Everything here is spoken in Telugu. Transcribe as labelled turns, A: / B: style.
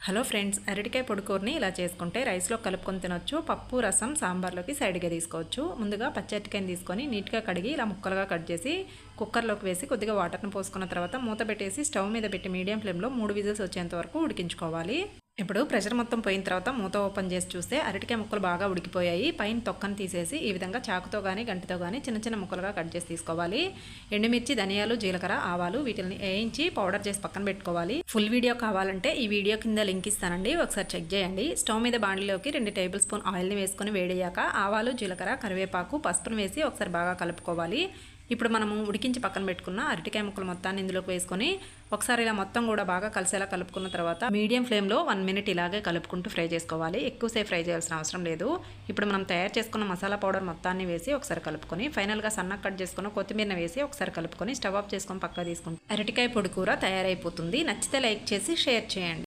A: హలో ఫ్రెండ్స్ అరటికాయ పొడికూరని ఇలా చేసుకుంటే రైస్లో కలుపుకొని తినొచ్చు పప్పు రసం సాంబార్లోకి సైడ్గా తీసుకోవచ్చు. ముందుగా పచ్చి అరటికాయని తీసుకొని నీట్గా కడిగి ఇలా ముక్కలుగా కట్ చేసి కుక్కర్లోకి వేసి కొద్దిగా వాటర్ని పోసుకున్న తర్వాత మూత పెట్టేసి స్టవ్ మీద పెట్టి మీడియం ఫ్లేమ్లో మూడు విజిల్స్ వచ్చేంత వరకు ఉడికించుకోవాలి. ఇప్పుడు ప్రెషర్ మొత్తం పోయిన తర్వాత మూత ఓపెన్ చేసి చూస్తే అరటికాయ ముక్కలు బాగా ఉడికిపోయాయి. పైన తొక్కను తీసేసి ఈ విధంగా చాకుతో కానీ గంటితో కానీ చిన్న చిన్న ముక్కలుగా కట్ చేసి తీసుకోవాలి. ఎండుమిర్చి ధనియాలు జీలకర్ర ఆవాలు వీటిని వేయించి పౌడర్ చేసి పక్కన పెట్టుకోవాలి. ఫుల్ వీడియో కావాలంటే ఈ వీడియో కింద లింక్ ఇస్తానండి. ఒకసారి చెక్ చేయండి. స్టవ్ మీద బాండిలోకి రెండు టేబుల్ స్పూన్ ఆయిల్ని వేసుకొని వేడయ్యాక ఆవాలు జీలకర్ర కరివేపాకు పసుపును వేసి ఒకసారి బాగా కలుపుకోవాలి. ఇప్పుడు మనము ఉడికించి పక్కన పెట్టుకున్న అరటికాయ ముక్కలు మొత్తాన్ని ఇందులోకి వేసుకొని ఒకసారి ఇలా మొత్తం కూడా బాగా కలిసేలా కలుపుకున్న తర్వాత మీడియం ఫ్లేమ్లో వన్ మినిట్ ఇలాగే కలుపుకుంటూ ఫ్రై చేసుకోవాలి. ఎక్కువసేపు ఫ్రై చేయాల్సిన అవసరం లేదు. ఇప్పుడు మనం తయారు చేసుకున్న మసాలా పౌడర్ మొత్తాన్ని వేసి ఒకసారి కలుపుకొని ఫైనల్గా సన్న కట్ చేసుకున్న కొత్తిమీరని వేసి ఒకసారి కలుపుకొని స్టవ్ ఆఫ్ చేసుకొని పక్క తీసుకుంటాం అరటికాయ పొడి కూర తయారైపోతుంది. నచ్చితే లైక్ చేసి షేర్ చేయండి.